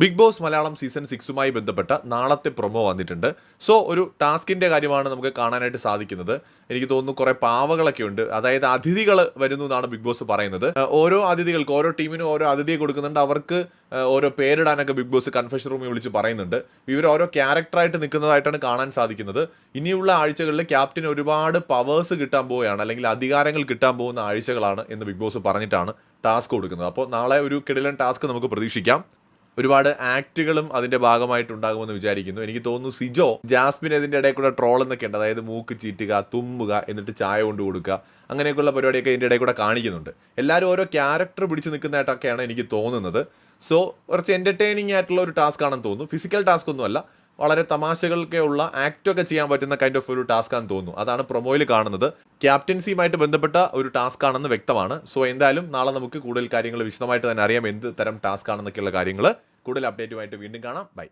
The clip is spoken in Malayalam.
ബിഗ് ബോസ് മലയാളം സീസൺ സിക്സുമായി ബന്ധപ്പെട്ട നാളത്തെ പ്രൊമോ വന്നിട്ടുണ്ട്. സോ ഒരു ടാസ്കിന്റെ കാര്യമാണ് നമുക്ക് കാണാനായിട്ട് സാധിക്കുന്നത്. എനിക്ക് തോന്നുന്നു കുറേ പാവകളൊക്കെ ഉണ്ട്. അതായത് അതിഥികൾ വരുന്നു എന്നാണ് ബിഗ് ബോസ് പറയുന്നത്. ഓരോ അതിഥികൾക്ക് ഓരോ ടീമിനും ഓരോ അതിഥിയെ കൊടുക്കുന്നുണ്ട്. അവർക്ക് ഓരോ പേരിടാനൊക്കെ ബിഗ് ബോസ് കൺഫെഷൻ റൂമിൽ വിളിച്ച് പറയുന്നുണ്ട്. ഇവർ ഓരോ ക്യാരക്ടറായിട്ട് നിൽക്കുന്നതായിട്ടാണ് കാണാൻ സാധിക്കുന്നത്. ഇനിയുള്ള ആഴ്ചകളിൽ ക്യാപ്റ്റൻ ഒരുപാട് പവേഴ്സ് കിട്ടാൻ പോവുകയാണ്. അല്ലെങ്കിൽ അധികാരങ്ങൾ കിട്ടാൻ പോകുന്ന ആഴ്ചകളാണ് എന്ന് ബിഗ് ബോസ് പറഞ്ഞിട്ടാണ് ടാസ്ക് കൊടുക്കുന്നത്. അപ്പോൾ നാളെ ഒരു കിടിലൻ ടാസ്ക് നമുക്ക് പ്രതീക്ഷിക്കാം. ഒരുപാട് ആക്റ്റുകളും അതിന്റെ ഭാഗമായിട്ടുണ്ടാകുമെന്ന് വിചാരിക്കുന്നു. എനിക്ക് തോന്നുന്നു സിജോ ജാസ്മിൻ ഇതിന്റെ ഇടയിൽ കൂടെ ട്രോൾ എന്നൊക്കെ ഉണ്ട്. അതായത് മൂക്ക് ചീറ്റുക തുമ്മുക എന്നിട്ട് ചായ കൊണ്ട് കൊടുക്കുക. അങ്ങനെയൊക്കെയുള്ള പരിപാടിയൊക്കെ ഇതിന്റെ ഇടയിൽ കൂടെ കാണിക്കുന്നുണ്ട്. എല്ലാവരും ഓരോ ക്യാരക്ടർ പിടിച്ച് നിൽക്കുന്നതായിട്ടൊക്കെയാണ് എനിക്ക് തോന്നുന്നത്. സോ കുറച്ച് എന്റർടൈനിങ് ആയിട്ടുള്ള ഒരു ടാസ്ക് ആണെന്ന് തോന്നുന്നു. ഫിസിക്കൽ ടാസ്ക് ഒന്നുമല്ല വളരെ തമാശകൾക്കെ ഉള്ള ആക്റ്റൊക്കെ ചെയ്യാൻ പറ്റുന്ന കൈൻഡ് ഓഫ് ഒരു ടാസ്ക് ആണെന്ന് തോന്നുന്നു. അതാണ് പ്രൊമോയിൽ കാണുന്നത്. ക്യാപ്റ്റൻസിയുമായിട്ട് ബന്ധപ്പെട്ട ഒരു ടാസ്ക് ആണെന്ന് വ്യക്തമാണ്. സോ എന്തായാലും നാളെ നമുക്ക് കൂടുതൽ കാര്യങ്ങൾ വിശദമായിട്ട് തന്നെ അറിയാം. എന്ത് തരം ടാസ്ക് ആണെന്നൊക്കെയുള്ള കാര്യങ്ങൾ കൂടുതൽ അപ്ഡേറ്റുമായിട്ട് വീണ്ടും കാണാം. ബൈ